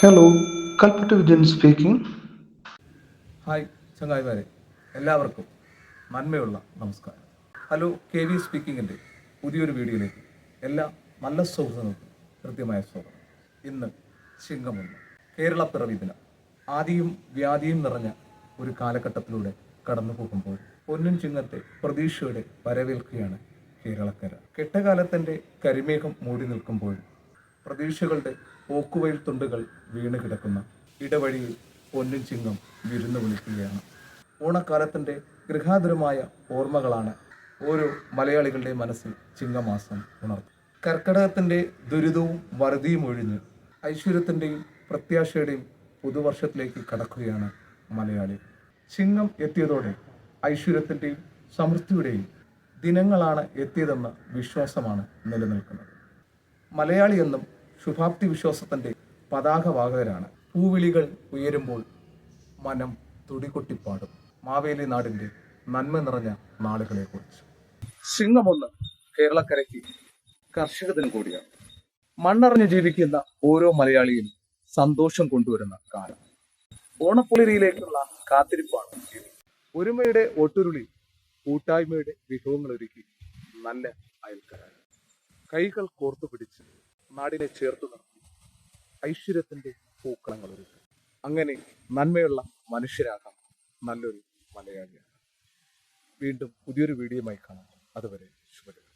Hello Kalpetta Vijayan speaking hi ചങ്ങായിമാരെ എല്ലാവർക്കും നന്മയുള്ള നമസ്കാരം. ഹലോ കെ വി സ്പീക്കിങ്ങിന്റെ പുതിയൊരു വീഡിയോയിലേക്ക് എല്ലാ നല്ല സുഹൃത്തുക്കൾക്കും കൃത്യമായ സ്വാഗതം. ഇന്ന് ചിങ്ങമൊന്ന് കേരള പിറവി ദിനം. ആദിയും വ്യാധിയും നിറഞ്ഞ ഒരു കാലഘട്ടത്തിലൂടെ കടന്നു പോകുമ്പോൾ പൊന്നും ചിങ്ങത്തെ പ്രതീക്ഷയോടെ വരവേൽക്കുകയാണ് കേരളക്കര. കെട്ടകാലത്തിന്റെ കരിമേഘം മൂടി നിൽക്കുമ്പോൾ പ്രതീക്ഷകളുടെ ഓക്കുവയിൽ തുണ്ടുകൾ വീണ് കിടക്കുന്ന ഇടവഴിയിൽ പൊന്നും ചിങ്ങം വിരുന്നു വിളിക്കുകയാണ്. ഓണക്കാലത്തിന്റെ ഗൃഹാതുരമായ ഓർമ്മകളാണ് ഓരോ മലയാളികളുടെ മനസ്സിൽ ചിങ്ങമാസം ഉണർത്തും കർക്കിടകത്തിന്റെ ദുരിതവും വറുതിയും ഒഴിഞ്ഞ് ഐശ്വര്യത്തിന്റെയും പ്രത്യാശയുടെയും പുതുവർഷത്തിലേക്ക് കടക്കുകയാണ് മലയാളി. ചിങ്ങം എത്തിയതോടെ ഐശ്വര്യത്തിന്റെയും സമൃദ്ധിയുടെയും ദിനങ്ങളാണ് എത്തിയതെന്ന വിശ്വാസമാണ് നിലനിൽക്കുന്നത്. മലയാളി എന്നും ശുഭാപ്തി വിശ്വാസത്തിന്റെ പതാകവാഹകരാണ് പൂവിളികൾ ഉയരുമ്പോൾ മനം തുടികൊട്ടിപ്പാടും. മാവേലി നാടിന്റെ നന്മ നിറഞ്ഞ നാളുകളെ കുറിച്ച് സിംഹമൊന്ന് കേരളക്കരയ്ക്ക് കർഷക ദിനം കൂടിയാണ്. മണ്ണറിഞ്ഞ് ജീവിക്കുന്ന ഓരോ മലയാളിയും സന്തോഷം കൊണ്ടുവരുന്ന കാലം. ഓണപ്പുളിരിയിലേക്കുള്ള കാത്തിരിപ്പാണ് ഒരുമയുടെ ഒട്ടുരുളി കൂട്ടായ്മയുടെ വിഭവങ്ങൾ ഒരുക്കി നല്ല അയൽക്കാരാണ്. കൈകൾ കോർത്തു പിടിച്ച് നാടിനെ ചേർത്ത് നിർത്തി. ഐശ്വര്യത്തിന്റെ പൂക്കളങ്ങൾ അങ്ങനെ നന്മയുള്ള മനുഷ്യരാകാം നല്ലൊരു മലയാളിയാണ്. വീണ്ടും പുതിയൊരു വീഡിയോയുമായി കാണാം. അതുവരെ ശുഭദിനം.